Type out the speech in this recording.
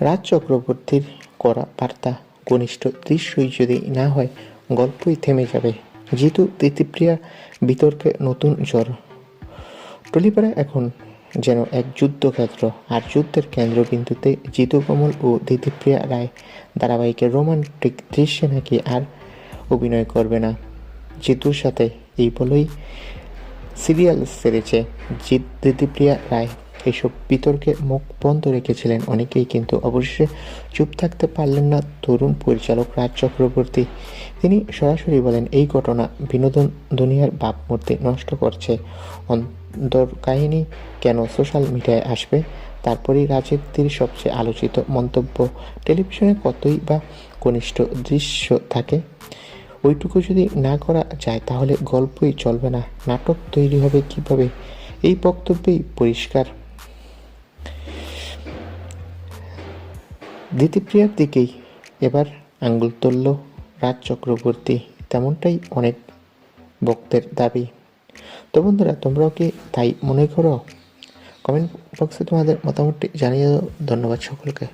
রাজ চক্রবর্তীর করা বার্তা ঘনিষ্ঠ দৃশ্যই যদি না হয়, গল্পই থেমে যাবে। জিতু তিতিপ্রিয়া বিতর্কে নতুন জ্বর। টলিপাড়া এখন যেন এক যুদ্ধক্ষেত্র, আর যুদ্ধের কেন্দ্রবিন্দুতে জিতু কমল ও দিতিপ্রিয়া রায় ধারাবাহিকের রোমান্টিক দৃশ্যে নাকি আর অভিনয় করবে না। জিতুর সাথে এই বলেই সিরিয়াল সেরেছে জিৎ দিতিপ্রিয়া রায়। এইসব বিতর্কে মুখ বন্ধ রেখেছিলেন অনেকেই, কিন্তু অবশেষে চুপ থাকতে পারলেন না তরুণ পরিচালক রাজ চক্রবর্তী। তিনি সরাসরি বলেন, এই ঘটনা বিনোদন দুনিয়ার ভাবমূর্তি নষ্ট করছে। অন্তর কাহিনী কেন সোশ্যাল মিডিয়ায় আসবে? তারপরেই রাজনীতির সবচেয়ে আলোচিত মন্তব্য, টেলিভিশনে কতই বা কনিষ্ঠ দৃশ্য থাকে? ওইটুকু যদি না করা যায়, তাহলে গল্পই চলবে না, নাটক তৈরি হবে কীভাবে? এই বক্তব্যেই পরিষ্কার দিতিপ্রিয়ার দিকেই এবার আঙ্গুল তুলল রাজ চক্রবর্তী তেমনটাই অনেক ভক্তের দাবি। তো বন্ধুরা, তোমরাও কি তাই মনে করো? কমেন্ট বক্সে তোমাদের মতামতটি জানিয়ে দাও। ধন্যবাদ সকলকে।